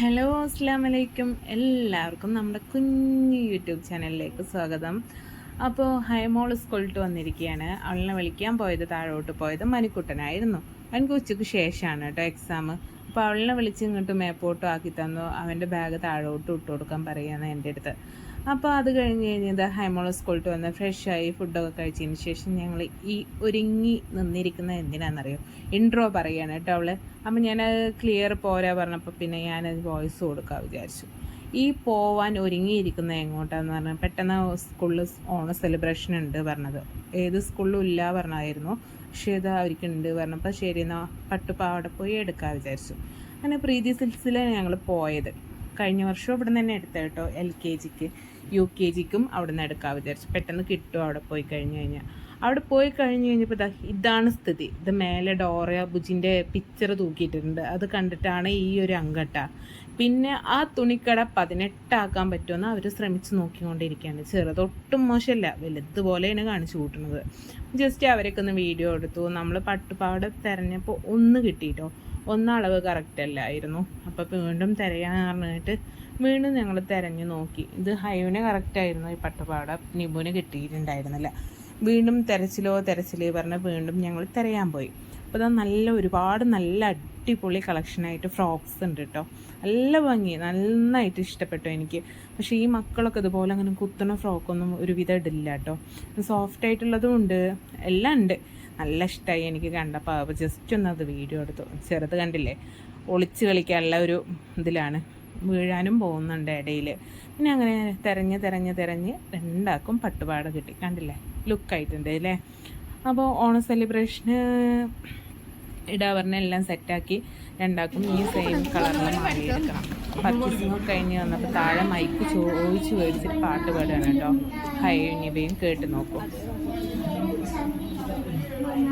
Hello അസ്സാം വലൈക്കും എല്ലാവർക്കും നമ്മുടെ കുഞ്ഞു യൂട്യൂബ് ചാനലിലേക്ക് സ്വാഗതം. അപ്പോൾ ഹൈമോൾ സ്കൂളിട്ട് വന്നിരിക്കുകയാണ് അവളിനെ വിളിക്കാൻ പോയത് താഴോട്ട് പോയത് മണിക്കുട്ടനായിരുന്നു. അവൻക്ക് ഉച്ചയ്ക്ക് ശേഷമാണ് കേട്ടോ എക്സാം അപ്പോൾ അവളിനെ വിളിച്ച് ഇങ്ങോട്ട് മേപ്പോട്ടും ആക്കി തന്നു. അവന്റെ ബാഗ് താഴോട്ട് ഇട്ട് കൊടുക്കാൻ പറയുകയാണ് എന്റെ അടുത്ത്. അപ്പോൾ അത് കഴിഞ്ഞ് കഴിഞ്ഞത് ഹൈമോളസ് സ്കൂളിട്ട് വന്ന് ഫ്രഷായി ഫുഡൊക്കെ കഴിച്ചതിന് ശേഷം ഞങ്ങൾ ഈ ഒരുങ്ങി നിന്നിരിക്കുന്നത് എന്തിനാണെന്നറിയോ ഇൻട്രോ പറയുകയാണ് കേട്ടോ അവൾ. അപ്പം ഞാൻ ക്ലിയർ പോരാ പറഞ്ഞപ്പോൾ പിന്നെ ഞാനത് വോയിസ് കൊടുക്കാൻ വിചാരിച്ചു. ഈ പോവാൻ ഒരുങ്ങിയിരിക്കുന്നത് എങ്ങോട്ടാന്ന് പറഞ്ഞാൽ പെട്ടെന്ന് സ്കൂളിൽ ഓണ സെലിബ്രേഷൻ ഉണ്ട് പറഞ്ഞത്. ഏത് സ്കൂളിലും ഇല്ല പറഞ്ഞായിരുന്നു പക്ഷേ ഇത് അവർക്കുണ്ട് പറഞ്ഞപ്പോൾ ശരി എന്നാൽ പട്ടുപാവട പോയി എടുക്കാൻ വിചാരിച്ചു. അങ്ങനെ പ്രീതി സിൽസിലാണ് ഞങ്ങൾ പോയത്. കഴിഞ്ഞ വർഷം ഇവിടെ നിന്ന് തന്നെ എടുത്ത കേട്ടോ എൽ കെ ജിക്ക്. യു കെ ജിക്കും അവിടെ നിന്ന് എടുക്കാൻ വിചാരിച്ചു. പെട്ടെന്ന് കിട്ടും അവിടെ പോയി കഴിഞ്ഞു കഴിഞ്ഞാൽ. അവിടെ പോയി കഴിഞ്ഞു കഴിഞ്ഞപ്പോൾ ഇതാ ഇതാണ് സ്ഥിതി. ഇത് മേലെ ഡോറ ബുജിന്റെ പിക്ചർ തൂക്കിയിട്ടുണ്ട് അത് കണ്ടിട്ടാണ് ഈ ഒരു അങ്കട്ട. പിന്നെ ആ തുണിക്കട പതിനെട്ടാക്കാൻ പറ്റുമെന്ന് അവർ ശ്രമിച്ച് നോക്കിക്കൊണ്ടിരിക്കുകയാണ്. ചെറുതൊട്ടും മോശമല്ല വലുതുപോലെയാണ് കാണിച്ചു കൂട്ടുന്നത്. ജസ്റ്റ് അവരൊക്കെ ഒന്ന് വീഡിയോ എടുത്തു. നമ്മൾ പട്ടുപാട് തിരഞ്ഞപ്പോൾ ഒന്ന് കിട്ടിയിട്ടോ. ഒന്നളവ് കറക്റ്റ് അല്ലായിരുന്നു. അപ്പോൾ വീണ്ടും തിരയാന്ന് പറഞ്ഞിട്ട് വീണ്ടും ഞങ്ങൾ തിരഞ്ഞു നോക്കി. ഇത് ഹൈവിന് കറക്റ്റായിരുന്നു ഈ പട്ടുപാട നിബുവിന് കിട്ടിയിട്ടുണ്ടായിരുന്നില്ല. വീണ്ടും തിരച്ചിലോ തിരച്ചിലോ പറഞ്ഞ് വീണ്ടും ഞങ്ങൾ തിരയാൻ പോയി. അപ്പോൾ അത് നല്ല ഒരുപാട് നല്ല അടിപൊളി കളക്ഷനായിട്ട് ഫ്രോക്സ് ഉണ്ട് കേട്ടോ നല്ല ഭംഗി നന്നായിട്ട് ഇഷ്ടപ്പെട്ടു എനിക്ക്. പക്ഷേ ഈ മക്കളൊക്കെ ഇതുപോലെ അങ്ങനെ കുത്തുന്ന ഫ്രോക്കൊന്നും ഒരുവിധം ഇടില്ല കേട്ടോ സോഫ്റ്റ് ആയിട്ടുള്ളതും ഉണ്ട് എല്ലാം ഉണ്ട്. നല്ല ഇഷ്ടമായി എനിക്ക് കണ്ടപ്പോൾ അപ്പോൾ ജസ്റ്റ് ഒന്ന് അത് വീഡിയോ എടുത്തു. ചെറുത് കണ്ടില്ലേ? ഒളിച്ച് കളിക്കാനുള്ള ഒരു ഇതിലാണ്. വീഴാനും പോകുന്നുണ്ട് ഇടയിൽ പിന്നെ അങ്ങനെ തിരഞ്ഞ് തിരഞ്ഞ് തിരഞ്ഞ് രണ്ടാക്കും പട്ടുപാട കിട്ടി. കണ്ടില്ലേ? ലുക്കായിട്ടുണ്ട് അല്ലേ? അപ്പോൾ ഓണ സെലിബ്രേഷന് ഇടാ പറഞ്ഞ എല്ലാം സെറ്റാക്കി രണ്ടാക്കും ഈ സെയിം കളറിൽ മാറിയെടുക്കണം. പർച്ചേസിങ് കഴിഞ്ഞ് വന്നപ്പോൾ താഴെ മൈക്ക് ചോദിച്ച് മേടിച്ചിട്ട് പാട്ട് പാടുകയാണ് കേട്ടോ. ഹൈ ഇനിവയും കേട്ട് നോക്കൂ.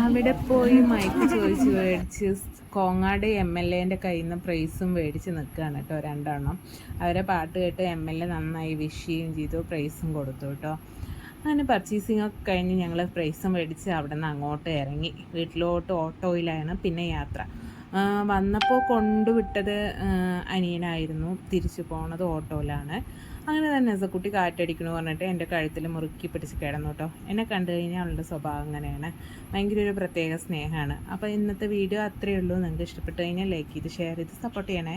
അവിടെ പോയി മൈക്ക് ചോദിച്ച് മേടിച്ച് കോങ്ങാട് എം എൽ എന്റെ കയ്യിൽ നിന്ന് പ്രൈസും മേടിച്ച് നിൽക്കുകയാണ് കേട്ടോ രണ്ടെണ്ണം. അവരെ പാട്ട് കേട്ട് എം എൽ എ നന്നായി വിഷ് ചെയ്യുകയും ചെയ്തു പ്രൈസും കൊടുത്തു കേട്ടോ. അങ്ങനെ പർച്ചേസിംഗ് ഒക്കെ കഴിഞ്ഞ് ഞങ്ങൾ പ്രൈസ് മേടിച്ച് അവിടെ നിന്ന് അങ്ങോട്ട് ഇറങ്ങി. വീട്ടിലോട്ട് ഓട്ടോയിലാണ് പിന്നെ യാത്ര. വന്നപ്പോൾ കൊണ്ടുവിട്ടത് അനിയനായിരുന്നു. തിരിച്ചു പോണത് ഓട്ടോയിലാണ്. അങ്ങനെ തന്നെ കുട്ടി കാറ്റടിക്കണു പറഞ്ഞിട്ട് എന്റെ കഴുത്തിൽ മുറുക്കി പിടിച്ച് കിടന്നു കേട്ടോ എന്നെ കണ്ടു കഴിഞ്ഞാൽ അവളുടെ സ്വഭാവം അങ്ങനെയാണ്. ഭയങ്കര ഒരു പ്രത്യേക സ്നേഹമാണ്. അപ്പോൾ ഇന്നത്തെ വീഡിയോ അത്രയേ ഉള്ളൂ. നിങ്ങൾക്ക് ഇഷ്ടപ്പെട്ടു കഴിഞ്ഞാൽ ലൈക്ക് ചെയ്ത് ഷെയർ ചെയ്ത് സപ്പോർട്ട് ചെയ്യണേ.